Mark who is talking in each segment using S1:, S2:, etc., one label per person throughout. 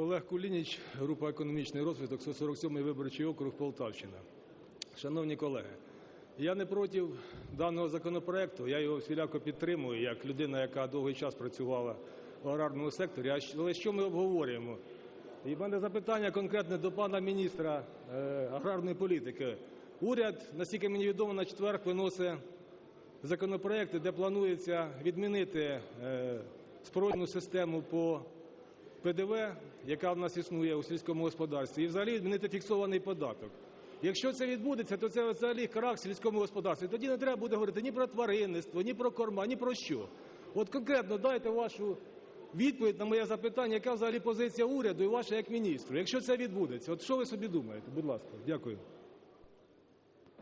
S1: Олег Кулініч, група економічний розвиток, 147 виборчий округ Полтавщина. Шановні колеги, я не проти даного законопроекту, я його всіляко підтримую як людина, яка довгий час працювала в аграрному секторі. Але що ми обговорюємо? І в мене запитання конкретне до пана міністра е, аграрної політики. Уряд, наскільки мені відомо, на четвер виносить законопроекти, де планується відмінити е, систему по ПДВ, яка в нас існує у сільському господарстві, і взагалі відмінити фіксований податок. Якщо це відбудеться, то це взагалі крах в сільському господарстві. Тоді не треба буде говорити ні про тваринництво, ні про корма, ні про що. От конкретно дайте вашу відповідь на моє запитання, яка взагалі позиція уряду і ваша як міністру. Якщо це відбудеться, от що ви собі думаєте? Будь ласка, дякую.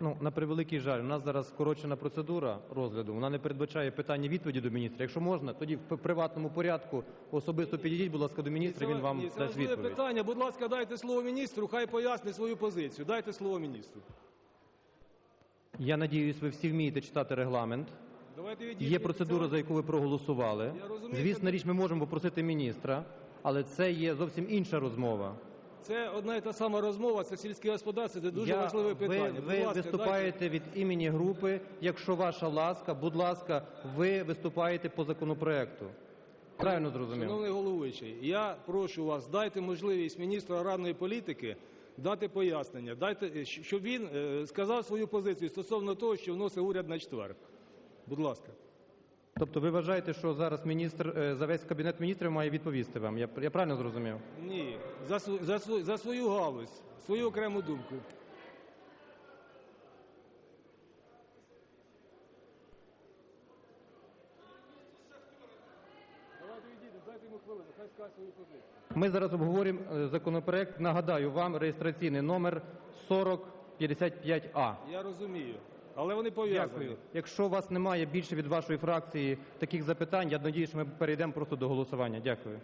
S2: Ну, на превеликий жаль, у нас зараз скорочена процедура розгляду. Вона не передбачає питання відповіді до міністра. Якщо можна, тоді в приватному порядку особисто підійдіть, будь ласка, до міністра, він вам
S1: це
S2: дасть
S1: важливе
S2: відповідь.
S1: питання. Будь ласка, дайте слово міністру, хай пояснить свою позицію. Дайте слово міністру.
S2: Я надіюсь, ви всі вмієте читати регламент.
S1: Давайте відійдіть
S2: Є процедура, за яку ви проголосували.
S1: Я розумію,
S2: Звісно, річ, ми можемо попросити міністра, але це є зовсім інша розмова.
S1: Це одна і та сама розмова, це сільське господарство, це дуже
S2: Я-
S1: важливе питання.
S2: Ви, ви
S1: ласка,
S2: виступаєте від імені групи. Якщо ваша ласка, будь ласка, ви виступаєте по законопроекту. Правильно зрозумів?
S1: Шановний головуючий, я прошу вас, дайте можливість міністру аграрної політики дати пояснення, дайте, е, щоб він е, сказав свою позицію стосовно того, що вносить уряд на четвер. Будь ласка.
S2: Тобто ви вважаєте, що зараз міністр е, за весь кабінет міністрів має відповісти вам? Я, я правильно зрозумів?
S1: Ні, за, за, за свою галузь, свою окрему думку.
S2: Ми зараз обговорюємо е, законопроект. Нагадаю вам реєстраційний номер 4055А.
S1: Я розумію, але вони пов'язані.
S2: Дякую. Якщо у вас немає більше від вашої фракції таких запитань, я надію, що ми перейдемо просто до голосування. Дякую.